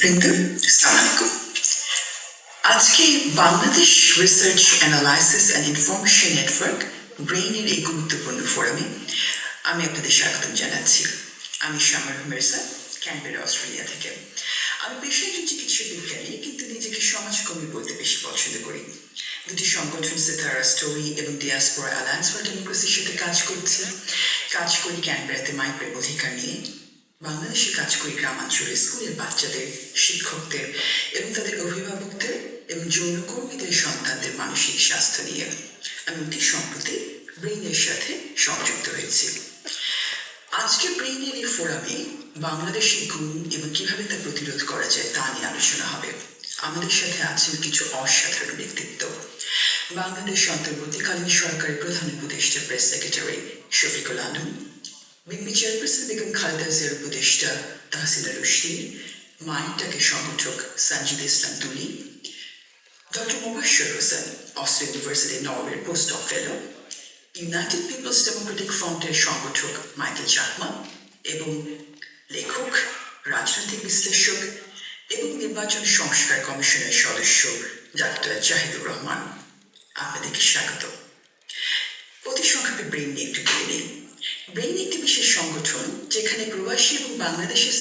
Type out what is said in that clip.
বৃন্দ সালামালাইকুম আজকে Bangladesh research analysis and information network ব্রেইনের এই গুরুত্বপূর্ণ ফোরামে আমি আপনাদের স্বাগতম জানাচ্ছি। আমি শামার মির্জা ক্যানবেরা, অস্ট্রেলিয়া থেকে। আমি পেশায় একজন চিকিৎসা বিজ্ঞানী কিন্তু নিজেকে সমাজকর্মী বলতে বেশি পছন্দ করি। দুটি সংগঠন সিতারা স্টোরি এবং ডিয়াসপোরা অ্যালায়েন্স ফর ডেমোক্রেসির সাথে কাজ করছি। কাজ করি ক্যানবেরাতে মাইগ্রেট অধিকার নিয়ে। বাংলাদেশে কাজ করি গ্রামাঞ্চলে স্কুলের বাচ্চাদের, শিক্ষকদের এবং তাদের অভিভাবকদের এবং যৌনকর্মীদের, সন্তানদের মানসিক স্বাস্থ্য নিয়ে। আমি অতি সম্প্রতি ব্রেইনের সাথে সংযুক্ত হয়েছি। আজকে ব্রেইনের এই ফোরামে বাংলাদেশের গুণ এবং কীভাবে তা প্রতিরোধ করা যায় তা নিয়ে আলোচনা হবে। আমাদের সাথে আছেন কিছু অসাধারণ ব্যক্তিত্ব। বাংলাদেশ অন্তর্বর্তীকালীন সরকারের প্রধান উপদেষ্টা, প্রেস সেক্রেটারি শফিকুল আলম বেগম খালেদা জিয়ার উপদেষ্টা তাহসিনা রুশদি মাইন্ডটাকে সংগঠক সঞ্জিদ ইসলাম তুলি ডক্টর মুবাশর হোসেন অস্ট্রেল ইউনিভার্সিটি নরওয়ের post of fellow united peoples democratic ফ্রন্টের সংগঠক মাইকেল চাকমা এবং লেখক রাজনৈতিক বিশ্লেষক এবং নির্বাচন সংস্কার কমিশনের সদস্য ডাক্তার জাহিদুর রহমান আপনাদেরকে স্বাগত অতি সংক্ষেপে ব্রেইন নিয়ে একটু বলে একটি বিশেষ সংগঠন যেখানে প্রবাসী এবং বাংলাদেশের